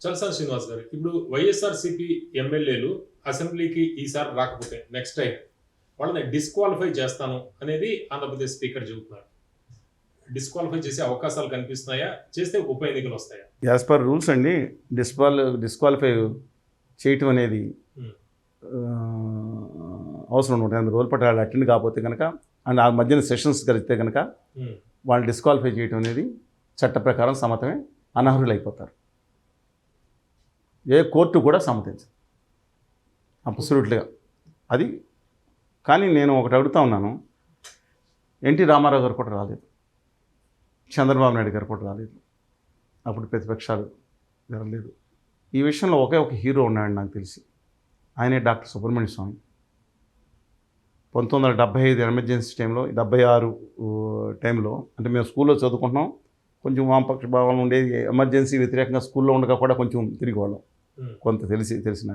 చలసాని శ్రీనివాస్ గారు ఇప్పుడు వైఎస్ఆర్ సిపి ఎమ్మెల్యేలు అసెంబ్లీకి ఈసారి రాకపోతే నెక్స్ట్ టైం వాళ్ళని డిస్క్వాలిఫై చేస్తాను అనేది ఆంధ్రప్రదేశ్ స్పీకర్ చెబుతున్నారు. డిస్క్వాలిఫై చేసే అవకాశాలు కనిపిస్తున్నాయా? చేస్తే ఉప ఎన్నికలు వస్తాయా? యాజ్ పర్ రూల్స్ అండి డిస్క్వాల్ డిస్క్వాలిఫై చేయటం అనేది Hmm. అవసరం ఉంటుంది. అందులో రోజుల పట్ల అటెండ్ కాకపోతే కనుక అండ్ ఆ మధ్యన సెషన్స్ కలిగితే కనుక ఉమ్, వాళ్ళు డిస్క్వాలిఫై చేయటం అనేది చట్ట ప్రకారం సమ్మతమే అనర్హులు అయిపోతారు ఏ కోర్టు కూడా సమ్మతించదు. అబ్సల్యూట్గా అది కానీ నేను ఒకటి అడుగుతా ఉన్నాను. ఎన్టీ రామారావు గారు కూడా రాలేదు. చంద్రబాబు నాయుడు గారు కూడా రాలేదు. అప్పుడు ప్రతిపక్షాలు జరగలేదు ఈ విషయంలో ఒకే ఒక హీరో ఉన్నాడు నాకు తెలిసి. ఆయనే డాక్టర్ సుబ్రహ్మణ్య స్వామి. పంతొమ్మిది వందల డెబ్బై ఐదు ఎమర్జెన్సీ టైంలో డెబ్బై ఆరు టైంలో అంటే మేము స్కూల్లో చదువుకుంటున్నాం. కొంచెం వామపక్ష భావం ఉండేది ఎమర్జెన్సీ వ్యతిరేకంగా స్కూల్లో ఉండగా కూడా కొంచెం తిరిగి వాళ్ళం కొంత తెలిసి తెలిసిన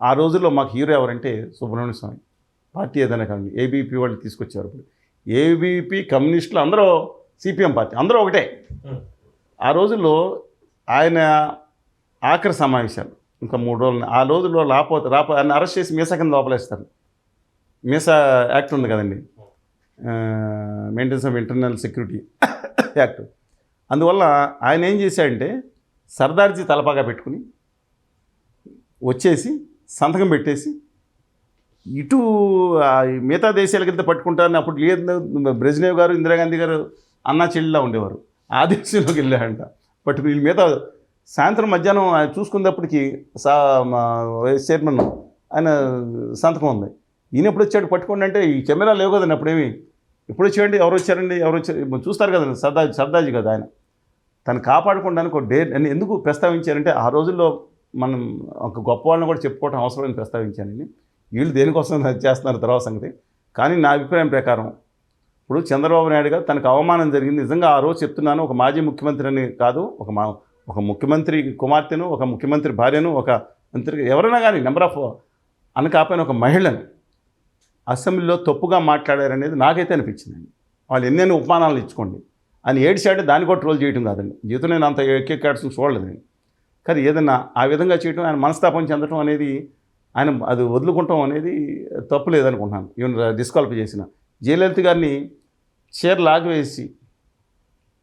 ఆ రోజుల్లో మాకు హీరో ఎవరంటే సుబ్రహ్మణ్య స్వామి. పార్టీ ఏదైనా కానీ ఏబీపీ వాళ్ళు తీసుకొచ్చారు ఇప్పుడు ఏబీపీ కమ్యూనిస్టులు అందరూ సిపిఎం పార్టీ అందరూ ఒకటే. ఆ రోజుల్లో ఆయన ఆఖరి సమావేశాలు ఇంకా మూడు రోజులు ఆ రోజుల్లో రాపోతే రాపో ఆయన అరెస్ట్ చేసి మీసా కింద లోపలేస్తారు. మీసా యాక్ట్ ఉంది కదండి. Maintenance of internal security act అందువల్ల ఆయన ఏం చేశాడంటే సర్దార్జీ తలపాగా పెట్టుకుని వచ్చేసి సంతకం పెట్టేసి ఇటు మిగతా దేశాల కింద పట్టుకుంటారని అప్పుడు లేదు బ్రెజినేవ్ గారు ఇందిరాగాంధీ గారు అన్నా చెల్లిలా ఉండేవారు. ఆ దేశంలోకి వెళ్ళాడంట పట్టుకుని వీళ్ళు మిగతా సాయంత్రం మధ్యాహ్నం ఆయన చూసుకున్నప్పటికీ సా మా వైస్ చైర్మన్ ఆయన సంతకం ఉంది. ఈయన ఎప్పుడు వచ్చాడు పట్టుకోండి అంటే ఈ కెమెరా లేవు కదండి అప్పుడేమి ఎప్పుడు వచ్చాడండి? ఎవరు వచ్చారండి? ఎవరు వచ్చారు చూస్తారు కదండి సర్దాజీ సర్దాజీ కదా ఆయన. తను కాపాడుకోవడానికి ఒక డే ఎందుకు ప్రస్తావించారంటే ఆ రోజుల్లో మనం ఒక గొప్ప వాళ్ళని కూడా చెప్పుకోవడం అవసరమని ప్రస్తావించానండి వీళ్ళు దేనికోసం చేస్తున్నారు తర్వాత సంగతి కానీ నా అభిప్రాయం ప్రకారం ఇప్పుడు చంద్రబాబు నాయుడు గారు తనకు అవమానం జరిగింది నిజంగా ఆ రోజు చెప్తున్నాను ఒక మాజీ ముఖ్యమంత్రి అని కాదు ఒక మా ఒక ముఖ్యమంత్రి కుమార్తెను ఒక ముఖ్యమంత్రి భార్యను ఒక మంత్రి ఎవరైనా కానీ నెంబర్ ఆఫ్ అని ఒక మహిళను అసెంబ్లీలో తప్పుగా మాట్లాడారనేది నాకైతే అనిపించిందండి వాళ్ళు ఎన్నెన్ని ఉపమానాలు ఇచ్చుకోండి అని ఏడ్చాడు దాన్ని కూడా ట్రోల్ చేయడం కాదండి జీవితం నేను అంత ఎక్కెక్కాడ్స్ చూడలేదు నేను కానీ ఏదన్నా ఆ విధంగా చేయడం ఆయన మనస్తాపం చెందడం అనేది ఆయన అది వదులుకుంటాం అనేది తప్పు లేదనుకుంటున్నాను. ఈవెన్ డిస్క్వాలిఫై చేసిన. జయలలిత గారిని చీర లాగివేసి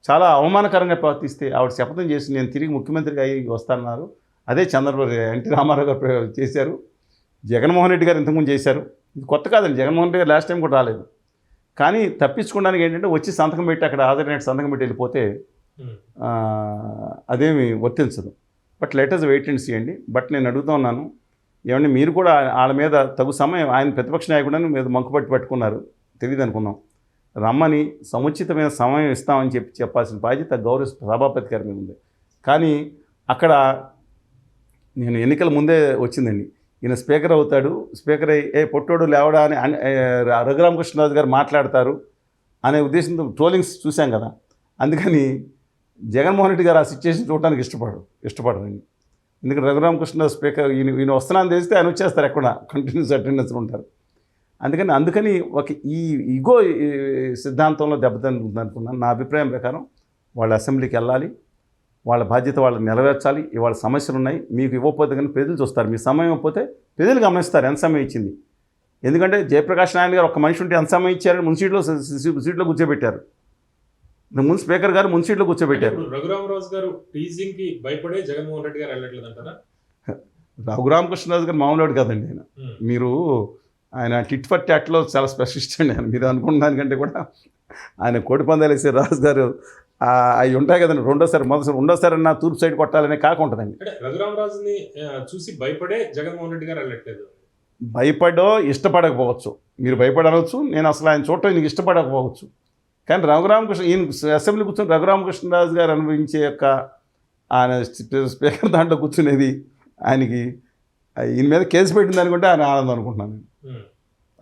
చాలా అవమానకరంగా ప్రవర్తిస్తే ఆవిడ శపథం చేసి నేను తిరిగి ముఖ్యమంత్రిగా అయ్యి వస్తానన్నారు. అదే చంద్రబాబు ఎన్టీ రామారావు గారు చేశారు. జగన్మోహన్ రెడ్డి గారు ఇంతకుముందు చేశారు. ఇది కొత్త కాదండి జగన్మోహన్ రెడ్డి గారు లాస్ట్ టైం కూడా రాలేదు. కానీ తప్పించుకోవడానికి ఏంటంటే వచ్చి సంతకం పెట్టి అక్కడ హాజరైన సంతకం పెట్టి వెళ్ళిపోతే అదేమి వర్తించదు. But letters wait and see అండి. బట్ నేను అడుగుతూ ఉన్నాను ఏమంటే మీరు కూడా వాళ్ళ మీద తగు సమయం ఆయన ప్రతిపక్ష నాయకుడని మీద మంకుపట్టి పట్టుకున్నారు. తెలియదు అనుకున్నాం రమ్మని సముచితమైన సమయం ఇస్తామని చెప్పి చెప్పాల్సిన బాధ్యత గౌరవ సభాపతి గారి మీద ఉంది. కానీ అక్కడ నేను ఎన్నికల ముందే వచ్చిందండి. ఈయన స్పీకర్ అవుతాడు. స్పీకర్ అయ్యి ఏ పొట్టోడు లేవడా? అని రఘురామకృష్ణరాజు గారు మాట్లాడతారు అనే ఉద్దేశంతో ట్రోలింగ్స్ చూశాం కదా. అందుకని జగన్మోహన్ రెడ్డి గారు ఆ సిచ్యువేషన్ చూడడానికి ఇష్టపడరు ఇష్టపడరు ఎందుకంటే రఘురామకృష్ణ స్పీకర్ ఈయన ఈయన వస్తున్నాను తెలిస్తే ఆయన వచ్చేస్తారు ఎక్కడ కంటిన్యూస్ అటెండెన్స్ ఉంటారు. అందుకని అందుకని ఒక ఈ ఇగో ఈ సిద్ధాంతంలో దెబ్బతింటుంది అనుకున్నాను నా అభిప్రాయం ప్రకారం వాళ్ళ అసెంబ్లీకి వెళ్ళాలి వాళ్ళ బాధ్యత వాళ్ళు నెరవేర్చాలి ఇవాళ సమస్యలు ఉన్నాయి మీకు ఇవ్వకపోతే కానీ ప్రజలు చూస్తారు. మీ సమయం ఇవ్వకపోతే ప్రజలు గమనిస్తారు ఎంత సమయం ఇచ్చింది. ఎందుకంటే జయప్రకాష్ నారాయణ గారు ఒక మనిషి ఉంటే ఎంత సమయం ఇచ్చారని ముందు సీట్లో సీట్లో కూర్చోబెట్టారు. ముందు స్పీకర్ గారు ముందు సీట్లో కూర్చోబెట్టారు. రఘురామరాజు గారు టీజింగ్కి భయపడే జగన్మోహన్ రెడ్డి గారు వెళ్ళట్లేదు అంటారా? రఘురామకృష్ణరాజు గారు మామూలు కాదండి ఆయన. మీరు ఆయన టిట్ ఫర్ ట్యాట్లో చాలా స్పెషలిస్ట్ అండి ఆయన. మీరు అనుకున్న దానికంటే కూడా ఆయన కోడి పందాలు వేసే రాజు గారు అవి ఉంటాయి కదండి. రెండోసారి మొదటిసారి రెండోసారి అన్న తూర్పు సైడ్ కొట్టాలనే కాక ఉంటుందండి. అంటే రఘురామరాజుని చూసి భయపడే జగన్మోహన్ రెడ్డి గారు వెళ్ళట్లేదు. భయపడో ఇష్టపడకపోవచ్చు. మీరు భయపడవచ్చు నేను అసలు ఆయన చూడటం నీకు ఇష్టపడకపోవచ్చు. కానీ రఘురామకృష్ణ ఈయన అసెంబ్లీ కూర్చొని రఘురామకృష్ణరాజు గారు అనుభవించే యొక్క ఆయన స్పీకర్ దాంట్లో కూర్చునేది ఆయనకి ఈయన మీద కేసు పెట్టింది అనుకుంటే ఆయన ఆనందం అనుకుంటున్నాను నేను.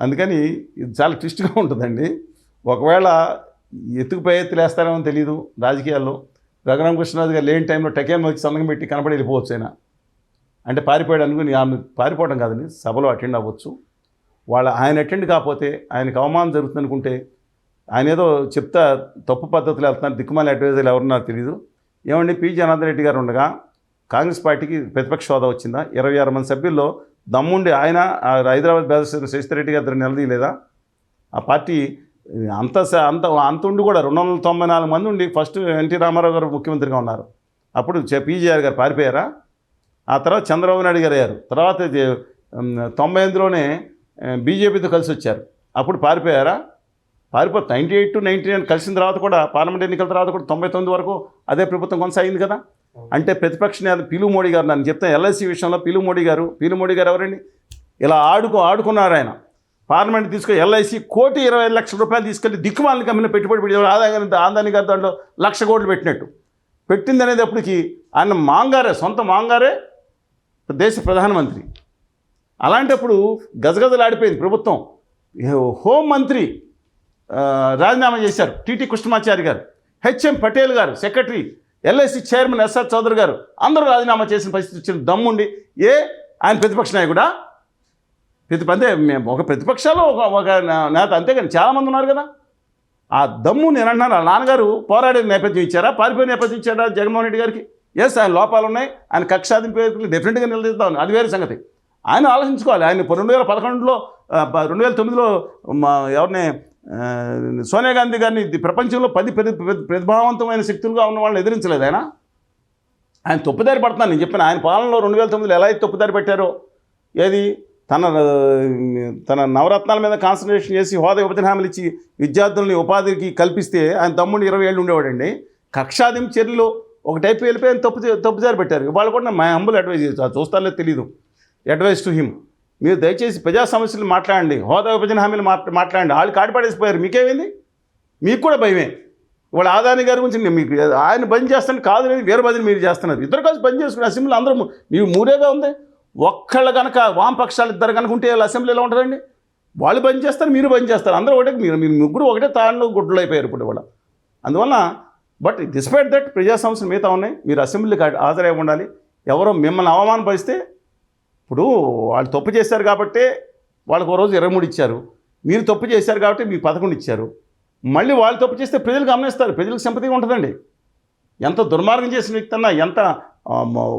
అందుకని ఇది చాలా ట్విస్ట్గా ఉంటుందండి. ఒకవేళ ఎత్తుకుపై ఎత్తులేస్తారేమో తెలియదు రాజకీయాల్లో. రఘురామకృష్ణరాజు గారు లేని టైంలో టకేం వచ్చి సంతకం పెట్టి కనపడి వెళ్ళిపోవచ్చు ఆయన. అంటే పారిపోయాడు అనుకుని ఆమె పారిపోవడం కాదండి సభలో అటెండ్ అవ్వచ్చు. వాళ్ళ ఆయన అటెండ్ కాకపోతే ఆయనకు అవమానం జరుగుతుంది అనుకుంటే ఆయన ఏదో చెప్తా తప్పు పద్ధతిలో వెళ్తున్నారు దిక్కుమాలి అడ్వైజర్లు ఎవరున్నారో తెలియదు ఏమండి పి. జనార్దన్ రెడ్డి గారు ఉండగా కాంగ్రెస్ పార్టీకి ప్రతిపక్ష హోదా వచ్చిందా? ఇరవై ఆరు మంది సభ్యుల్లో దమ్ముండి ఆయన హైదరాబాద్ బ్యారిస్టర్ శశిధరెడ్డి గారు నిలదీయలేదా? ఆ పార్టీ అంత స- అంత అంత ఉండి కూడా రెండు వందల తొంభై నాలుగు మంది ఉండి ఫస్ట్ ఎన్టీ రామారావు గారు ముఖ్యమంత్రిగా ఉన్నారు. అప్పుడు పీజీఆర్ గారు పారిపోయారా? ఆ తర్వాత చంద్రబాబు నాయుడు గారు అయ్యారు. తర్వాత ఇది, తొంభై ఎనిమిదిలోనే బీజేపీతో కలిసి వచ్చారు. అప్పుడు పారిపోయారా? పారిపో ninety eight to ninety nine కలిసిన తర్వాత కూడా పార్లమెంట్ ఎన్నికల తర్వాత కూడా తొంభై తొమ్మిది వరకు అదే ప్రభుత్వం కొనసాగింది కదా? అంటే ప్రతిపక్ష నేత పిలు మోడీ గారు నన్ను చెప్తాను ఎల్ఐసి విషయంలో పిలు మోడీ గారు పిలు మోడీ గారు ఎవరండి? ఇలా ఆడుకో ఆడుకున్నారు ఆయన. పార్లమెంట్ తీసుకొని ఎల్ఐసి కోటి ఇరవై లక్షల రూపాయలు తీసుకెళ్ళి దిక్కుమాలిన కంపెనీ పెట్టుబడి పెట్టి ఆదాయ ఆదాని గారి దాంట్లో లక్ష కోట్లు పెట్టినట్టు. పెట్టింది అనేది అప్పటికి ఆయన మాంగారే సొంత మాంగారే దేశ ప్రధానమంత్రి. అలాంటప్పుడు గజగజలాడిపోయింది ప్రభుత్వం. ఏ హోం మంత్రి ఆ, రాజీనామా చేశారు టీటీ కృష్ణమాచారి గారు. హెచ్ఎం పటేల్ గారు secretary LIC chairman S R Chowdary గారు. అందరూ రాజీనామా చేసిన పరిస్థితి వచ్చిన దమ్ముండి. ఏ? ఆయన ప్రతిపక్ష నాయకుడా? ప్రతి అంతే మేము ఒక ప్రతిపక్షాలు ఒక ఒక నేత అంతేగాని చాలామంది ఉన్నారు కదా. ఆ దమ్ము నేను అంటున్నాను ఆ నాన్నగారు పోరాడే నేపథ్యం ఇచ్చారా? పారిపోయే నేపథ్యం ఇచ్చారా? జగన్మోహన్ రెడ్డి గారికి? ఎస్ ఆయన లోపాలు ఉన్నాయి ఆయన కక్ష డెఫినెట్గా నిలదీద్దాం అది వేరే సంగతి. ఆయన ఆలోచించుకోవాలి. ఆయన రెండు వేల పదకొండులో రెండు వేల తొమ్మిదిలో మా ఎవరిని సోనియా గాంధీ గారిని ఇది ప్రపంచంలో పది పెద్ద ప్రతిభావంతమైన శక్తులుగా ఉన్న వాళ్ళని ఎదిరించలేదు ఆయన. ఆయన తప్పుదారి పడుతున్నాను నేను చెప్పిన ఆయన పాలనలో రెండు వేల తొమ్మిదిలో ఎలా అయితే తప్పుదారి పెట్టారో ఏది? తన తన నవరత్నాల మీద కాన్సన్ట్రేషన్ చేసి హోదా విభజన హామీలు ఇచ్చి విద్యార్థుల్ని ఉపాధికి కల్పిస్తే ఆయన తమ్ముడిని ఇరవై ఏళ్ళు ఉండేవాడండి. కక్షాదిం చర్యలు ఒక టైప్ వెళ్ళిపోయి ఆయన తప్పు తప్పుదారి పెట్టారు. వాళ్ళు కూడా మా అంబులు అడ్వైజ్ చేస్తారు చూస్తారో తెలియదు అడ్వైస్ టు హిమ్ మీరు దయచేసి ప్రజా సమస్యలు మాట్లాడండి హోదా విభజన హామీలు మాట్లా మాట్లాడండి. వాళ్ళు కాటిపడేసిపోయారు మీకేమైంది? మీకు కూడా భయమే. వాళ్ళ ఆదాని గారి గురించి నేను మీకు ఆయన బంద్ చేస్తాను కాదు లేదు వేరే బదిలీ మీరు చేస్తున్నారు. ఇద్దరు కలిసి బంద్ చేసుకుని అసెంబ్లీ అందరూ మీరు మూడేగా ఉంది. ఒక్కళ్ళు కనుక వామపక్షాలు ఇద్దరు కనుక ఉంటే అసెంబ్లీ ఎలా ఉంటుందండి వాళ్ళు బంద్ చేస్తారు మీరు బంద్ చేస్తారు. అందరూ ఒకటే మీరు మీరు ముగ్గురు ఒకటే తాళ్ళు గుడ్డలు అయిపోయారు ఇప్పుడు ఇవాళ. అందువల్ల బట్ డిస్పైట్ దట్ ప్రజా సమస్యలు మిగతా ఉన్నాయి. మీరు అసెంబ్లీకి హాజరై ఉండాలి. ఎవరో మిమ్మల్ని అవమానపరిస్తే ఇప్పుడు వాళ్ళు తప్పు చేశారు కాబట్టే వాళ్ళకు ఓ రోజు ఇరవై మూడు ఇచ్చారు. మీరు తప్పు చేశారు కాబట్టి మీకు పదకొండు ఇచ్చారు. మళ్ళీ వాళ్ళు తప్పు చేస్తే ప్రజలు గమనిస్తారు. ప్రజలకు సింపతిగా ఉంటుందండి. ఎంత దుర్మార్గం చేసిన వ్యక్తి అన్నా ఎంత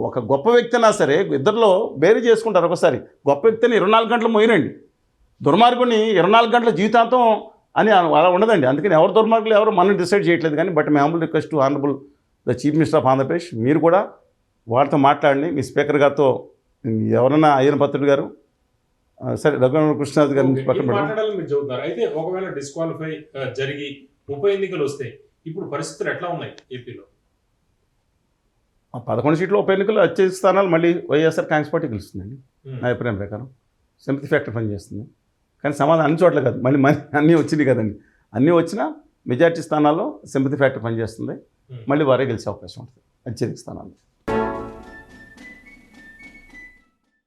ఒక గొప్ప వ్యక్తి అన్నా సరే ఇద్దరిలో వేరు చేసుకుంటారు ఒకసారి. గొప్ప వ్యక్తిని ఇరవై నాలుగు గంటలు మోయినండి దుర్మార్గుని ఇరవై నాలుగు గంటల జీవితాంతం అని అలా ఉండదండి. అందుకని ఎవరు దుర్మార్గులు ఎవరు మనం డిసైడ్ చేయట్లేదు కానీ but my humble request honourable the chief minister of Andhra Pradesh మీరు కూడా వాళ్ళతో మాట్లాడండి. మీ స్పీకర్ గారితో ఎవరన్నా అయ్యన పత్రుడు గారు? సరే రఘువరణ కృష్ణరాజు ఓకే, పక్కన మీరు అయితే ఒకవేళ డిస్క్వాలిఫై జరిగి ఉప ఎన్నికలు వస్తే ఇప్పుడు పరిస్థితులు ఎట్లా ఉన్నాయి ఏపీలో? ఆ పదకొండు సీట్లు ఉప ఎన్నికలు అత్యధిక స్థానాలు మళ్ళీ వైఎస్ఆర్ కాంగ్రెస్ పార్టీ గెలుస్తుందండి. నా అభిప్రాయం ప్రకారం. సింపతి ఫ్యాక్టర్ పనిచేస్తుంది. కానీ సమాధానం అన్ని చోట్ల కాదు. మళ్ళీ మనీ అన్నీ వచ్చినాయి కదండి. అన్నీ వచ్చినా మెజార్టీ స్థానాల్లో సింపతి ఫ్యాక్టర్ పనిచేస్తుంది. మళ్ళీ వారే గెలిచే అవకాశం ఉంటుంది. అత్యధిక స్థానాల్లో.